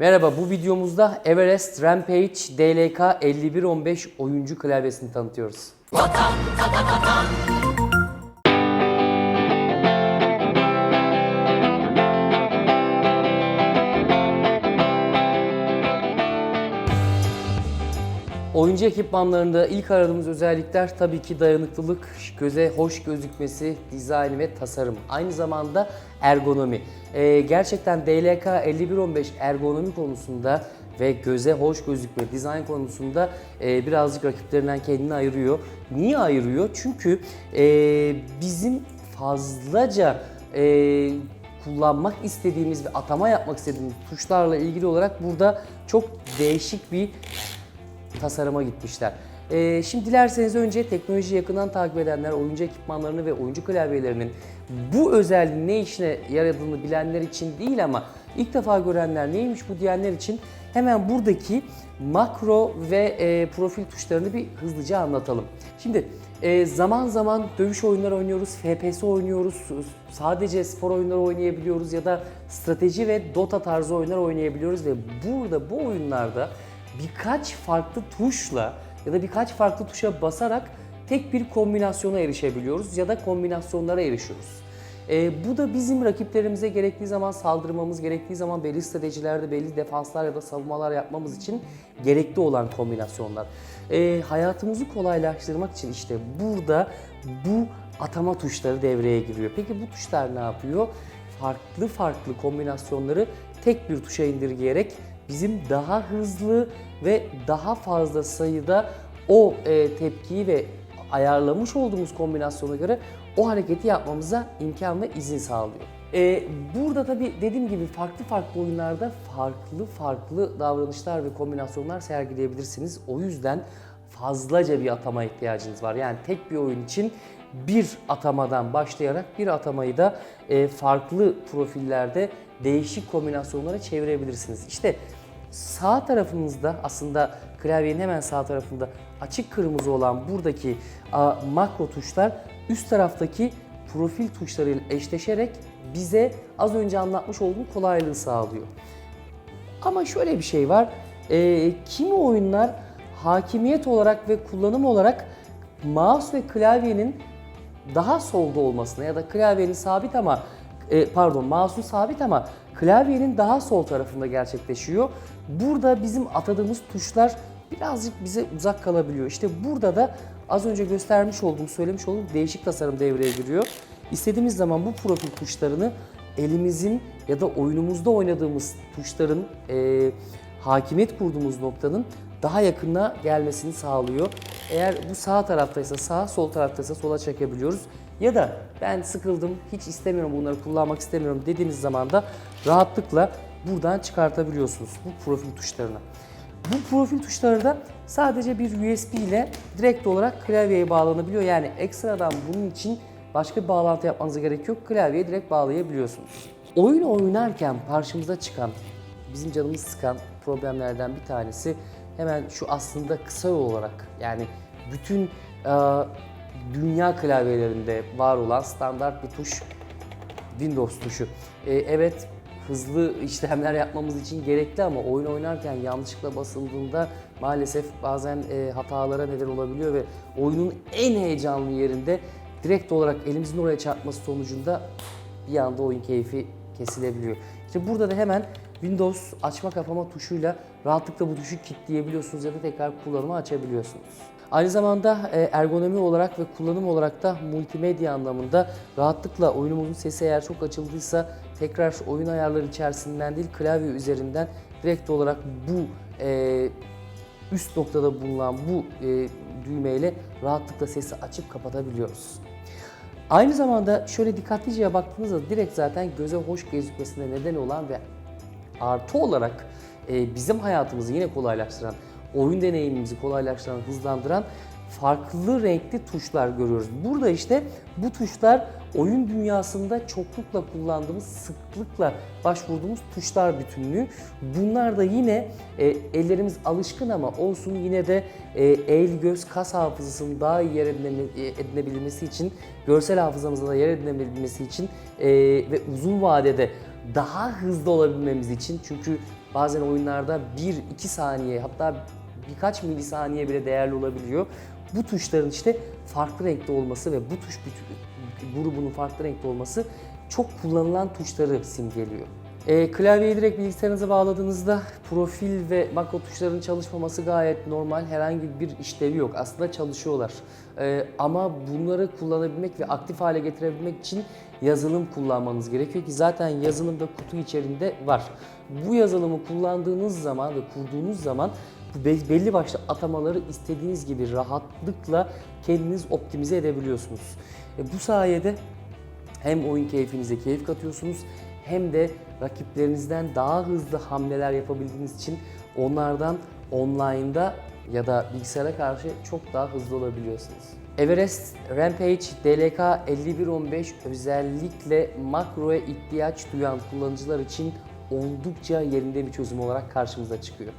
Merhaba, bu videomuzda Everest Rampage DLK 5115 oyuncu klavyesini tanıtıyoruz. Oyuncu ekipmanlarında ilk aradığımız özellikler tabii ki dayanıklılık, göze hoş gözükmesi, dizayn ve tasarım. Aynı zamanda ergonomi. Ee, gerçekten DLK 5115 ergonomi konusunda ve göze hoş gözükme, dizayn konusunda e, birazcık rakiplerinden kendini ayırıyor. Niye ayırıyor? Çünkü e, bizim fazlaca e, kullanmak istediğimiz ve atama yapmak istediğimiz tuşlarla ilgili olarak burada çok değişik bir tasarıma gitmişler. Ee, şimdi dilerseniz önce teknolojiyi yakından takip edenler, oyuncu ekipmanlarını ve oyuncu klavyelerinin bu özelliğin ne işine yaradığını bilenler için değil ama ilk defa görenler neymiş bu diyenler için hemen buradaki makro ve e, profil tuşlarını bir hızlıca anlatalım. Şimdi e, zaman zaman dövüş oyunları oynuyoruz, FPS oynuyoruz, sadece spor oyunları oynayabiliyoruz ya da strateji ve Dota tarzı oyunlar oynayabiliyoruz ve burada bu oyunlarda birkaç farklı tuşla ya da birkaç farklı tuşa basarak tek bir kombinasyona erişebiliyoruz ya da kombinasyonlara erişiyoruz. Ee, bu da bizim rakiplerimize gerektiği zaman saldırmamız, gerektiği zaman belli stratejilerde belli defanslar ya da savunmalar yapmamız için gerekli olan kombinasyonlar. Ee, hayatımızı kolaylaştırmak için işte burada bu atama tuşları devreye giriyor. Peki bu tuşlar ne yapıyor? Farklı farklı kombinasyonları tek bir tuşa indirgeyerek bizim daha hızlı ve daha fazla sayıda o e, tepkiyi ve ayarlamış olduğumuz kombinasyona göre o hareketi yapmamıza imkan ve izin sağlıyor. E, burada tabi dediğim gibi farklı farklı oyunlarda farklı farklı davranışlar ve kombinasyonlar sergileyebilirsiniz. O yüzden fazlaca bir atama ihtiyacınız var. Yani tek bir oyun için bir atamadan başlayarak bir atamayı da e, farklı profillerde değişik kombinasyonlara çevirebilirsiniz. İşte sağ tarafınızda aslında klavyenin hemen sağ tarafında açık kırmızı olan buradaki a, makro tuşlar üst taraftaki profil tuşlarıyla eşleşerek bize az önce anlatmış olduğum kolaylığı sağlıyor. Ama şöyle bir şey var. Ee, kimi oyunlar hakimiyet olarak ve kullanım olarak mouse ve klavyenin daha solda olmasına ya da klavyenin sabit ama e, pardon mouse'un sabit ama klavyenin daha sol tarafında gerçekleşiyor. Burada bizim atadığımız tuşlar birazcık bize uzak kalabiliyor. İşte burada da az önce göstermiş olduğum, söylemiş olduğum değişik tasarım devreye giriyor. İstediğimiz zaman bu profil tuşlarını elimizin ya da oyunumuzda oynadığımız tuşların e, hakimiyet kurduğumuz noktanın daha yakına gelmesini sağlıyor. Eğer bu sağ taraftaysa sağ, sol taraftaysa sola çekebiliyoruz. Ya da ben sıkıldım, hiç istemiyorum bunları kullanmak istemiyorum dediğiniz zaman da rahatlıkla buradan çıkartabiliyorsunuz bu profil tuşlarını. Bu profil tuşları da sadece bir USB ile direkt olarak klavyeye bağlanabiliyor. Yani ekstradan bunun için başka bir bağlantı yapmanıza gerek yok. Klavyeye direkt bağlayabiliyorsunuz. Oyun oynarken karşımıza çıkan, bizim canımız sıkan problemlerden bir tanesi hemen şu aslında kısa olarak yani bütün dünya klavyelerinde var olan standart bir tuş Windows tuşu. E, evet hızlı işlemler yapmamız için gerekli ama oyun oynarken yanlışlıkla basıldığında maalesef bazen e, hatalara neden olabiliyor ve oyunun en heyecanlı yerinde direkt olarak elimizin oraya çarpması sonucunda bir anda oyun keyfi kesilebiliyor. İşte burada da hemen Windows açma kapama tuşuyla rahatlıkla bu tuşu kilitleyebiliyorsunuz ya da tekrar kullanıma açabiliyorsunuz. Aynı zamanda e, ergonomi olarak ve kullanım olarak da multimedya anlamında rahatlıkla oyunumuzun sesi eğer çok açıldıysa tekrar oyun ayarları içerisinden değil klavye üzerinden direkt olarak bu e, üst noktada bulunan bu e, düğmeyle rahatlıkla sesi açıp kapatabiliyoruz. Aynı zamanda şöyle dikkatlice baktığınızda direkt zaten göze hoş gözükmesine neden olan ve artı olarak e, bizim hayatımızı yine kolaylaştıran, oyun deneyimimizi kolaylaştıran, hızlandıran farklı renkli tuşlar görüyoruz. Burada işte bu tuşlar oyun dünyasında çoklukla kullandığımız, sıklıkla başvurduğumuz tuşlar bütünlüğü. Bunlar da yine e, ellerimiz alışkın ama olsun yine de e, el, göz, kas hafızasının daha iyi yer edine- edinebilmesi için, görsel hafızamızda da yer edinebilmesi için e, ve uzun vadede daha hızlı olabilmemiz için çünkü bazen oyunlarda 1-2 saniye hatta birkaç milisaniye bile değerli olabiliyor. Bu tuşların işte farklı renkte olması ve bu tuş grubunun farklı renkte olması çok kullanılan tuşları simgeliyor. E, klavyeyi direkt bilgisayarınıza bağladığınızda profil ve makro tuşlarının çalışmaması gayet normal. Herhangi bir işlevi yok. Aslında çalışıyorlar. E, ama bunları kullanabilmek ve aktif hale getirebilmek için yazılım kullanmanız gerekiyor ki zaten yazılım da kutu içerisinde var. Bu yazılımı kullandığınız zaman ve kurduğunuz zaman belli başlı atamaları istediğiniz gibi rahatlıkla kendiniz optimize edebiliyorsunuz. E, bu sayede hem oyun keyfinize keyif katıyorsunuz hem de rakiplerinizden daha hızlı hamleler yapabildiğiniz için onlardan online'da ya da bilgisayara karşı çok daha hızlı olabiliyorsunuz. Everest Rampage DLK 5115 özellikle makroya ihtiyaç duyan kullanıcılar için oldukça yerinde bir çözüm olarak karşımıza çıkıyor.